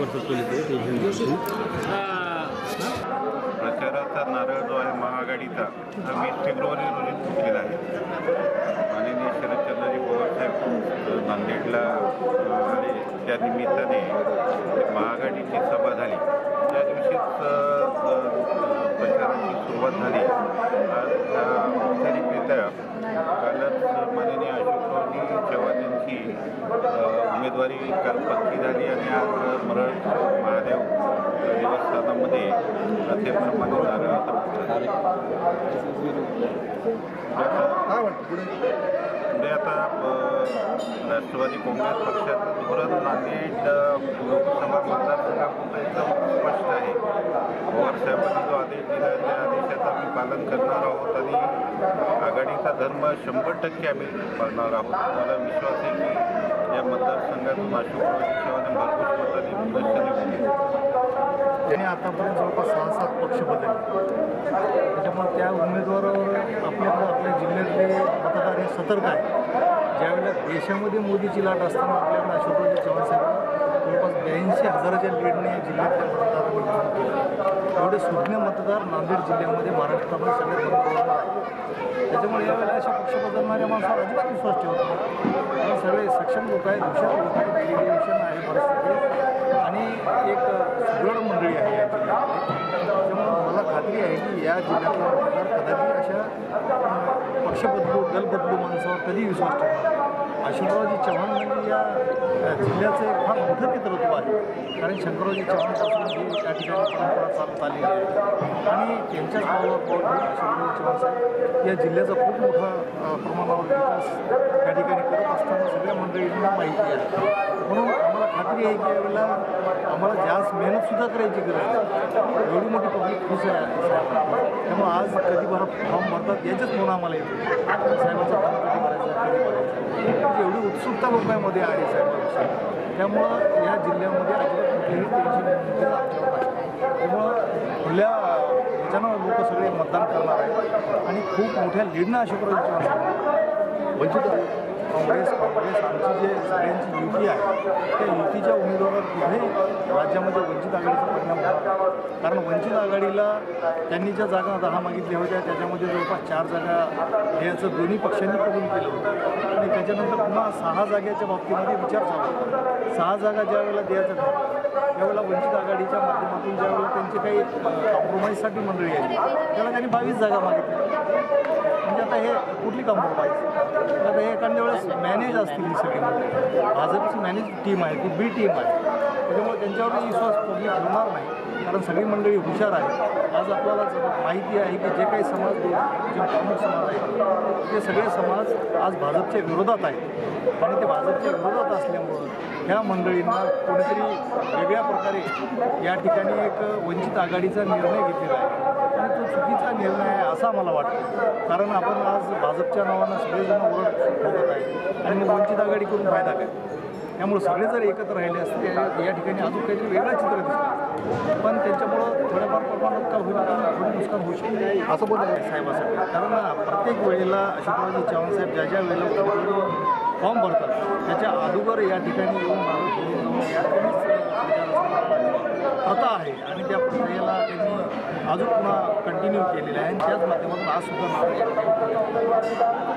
परिषद ते घेऊन प्रचाराचा नारळ जो आहे महाआघाडीचा हा वीस फेब्रुवारी रोजी फुटलेला आहे. माननीय शरदचंद्रजी पवारसाहेब नांदेडला आले त्या निमित्ताने महाआघाडीची सभा झाली. त्या दिवशीच प्रचाराची सुरुवात झाली. आज औपचारिकरित्या कालच माननीय अशोकरावजी चव्हाण यांची उमेदवारी काल पक्की झाली आणि आज मरळ महादेव देवस्थानामध्ये प्रथेप्रमाणे नारळाचा पुढे. आता राष्ट्रवादी काँग्रेस पक्षाचं धोरण नांदेड लोकसभा मतदारसंघापुरतं एकदम स्पष्ट आहे. पवार साहेबांनी जो आदेश दिला आहे त्या आदेशाचं आम्ही पालन करणार आहोत आणि आघाडीचा धर्म शंभर टक्के आम्ही पाळणार आहोत. मला विश्वास आहे की या मतदारसंघातून अशोकरावजी त्यांनी आतापर्यंत जवळपास सहा सात पक्ष बदलले. त्याच्यामुळे त्या उमेदवारावर आपल्या आपल्या जिल्ह्यातले मतदार हे सतर्क आहे ज्यावेळेला देशामध्ये मोदीची लाट असताना आपल्याकडे अशोकरावजी चव्हाण साहेब जवळपास ब्याऐंशी हजाराच्या लीडने जिल्ह्यातल्या मतदार एवढे सुज्ञ मतदार नांदेड जिल्ह्यामध्ये महाराष्ट्रामध्ये सगळे त्याच्यामुळे यावेळेला अशा पक्ष बदलणाऱ्या माणसावर अजिबात विश्वास ठेवतो कारण सगळे सक्षम लोक आहेत हुशार लोक आहेत डेलिगेशन आहे परिस्थिती आणि एक सुदृढ मंडळी आहे या त्याच्यामुळे मला खात्री आहे की या जिल्ह्यातला मतदार कदाचित अशा पक्ष बदलू दल बदलू माणसावर कधी विश्वास ठेवतो अशोकरावजी चव्हाण म्हणजे या जिल्ह्याचं एक फार मोठं नेतृत्व आहे कारण शंकररावजी चव्हाणपासून ही त्या ठिकाणी परंपरा चालत आलेली आहे. आणि त्यांच्याच पावलावर पाऊल घेऊन अशोकरावजी चव्हाण साहेब या जिल्ह्याचा खूप मोठा प्रमाणावर विकास त्या ठिकाणी करत असताना सगळ्या मंडळींना माहिती आहे. म्हणून आम्हाला खात्री आहे की यावेळेला आम्हाला जास्त मेहनतसुद्धा करायची गरज आहे एवढी मोठी पब्लिक खुश आहे त्यामुळे आज कधी भरा फॉर्म भरतात याच्याच फोन आम्हाला येतो. साहेबांचा फॉर्म कधी भरायचा कधी भरायचा. एवढी उत्सुकता लोकांमध्ये आहे साहेबांविषयी त्यामुळं या जिल्ह्यामध्ये अजिबात कुठलीही टेन्शन त्यामुळं खुल्या ह्याच्यानं लोक सगळे मतदान करणार आहेत. आणि खूप मोठ्या लीडनं अशी चव्हाण वंचित काँग्रेस काँग्रेस आमची जे सगळ्यांची युती आहे त्या युतीच्या उमेदवारावर कुठेही राज्यामध्ये वंचित आघाडीचा परिणाम होणार. कारण वंचित आघाडीला त्यांनी ज्या जागा दहा मागितल्या होत्या त्याच्यामध्ये जवळपास चार जागा घ्यायचं दोन्ही पक्षांनी कबूल केलं होतं. आणि त्याच्यानंतर पुन्हा सहा जागेच्या बाबतीमध्ये विचार झाला होता. सहा जागा ज्या वेळेला द्यायचं ठरलं त्यावेळेला वंचित आघाडीच्या माध्यमातून ज्यावेळेला त्यांची काही कॉम्प्रोमाइजसाठी मंडळी आली त्याला त्यांनी बावीस जागा मागितल्या. म्हणजे आता हे कुठली कॉम्प्रोमाइज आता हे एखाद्या वेळेस मॅनेज असतील ही सगळी भाजपची मॅनेज टीम आहे ती बी टीम आहे. त्याच्यामुळे त्यांच्यावर विश्वास पब्लिक होणार नाही. कारण सगळी मंडळी हुशार आहे आज आपल्याला माहिती आहे की जे काही समाज जे प्रमुख समाज आहे ते सगळे समाज आज भाजपच्या विरोधात आहेत. आणि ते भाजपच्या विरोधात असल्यामुळं ह्या मंडळींना कोणीतरी वेगळ्या प्रकारे या ठिकाणी एक वंचित आघाडीचा निर्णय घेतलेला आहे. आणि तो चुकीचा निर्णय आहे असा मला वाटतं. कारण आपण आज भाजपच्या नावानं सगळेजण ओरड आणि मग वंचित आघाडी करून फायदा काय त्यामुळे सगळे जर एकत्र राहिले असते या- ठिकाणी अजून काहीतरी वेगळं चित्र दिसतं. पण त्याच्यामुळं थोड्याफार प्रमाणात का होईल थोडं नुकसान होऊ शकते. असं बोलत साहेबासाठी कारण प्रत्येक वेळेला अशोकरावजी चव्हाण साहेब ज्या ज्या वेळेला फॉर्म भरतात त्याच्या अगोदर या ठिकाणी येऊन या प्रथा आहे. आणि त्या प्रक्रियेला त्यांनी अजून पुन्हा कंटिन्यू केलेलं आहे. आणि त्याच माध्यमातून आज सुद्धा नारळ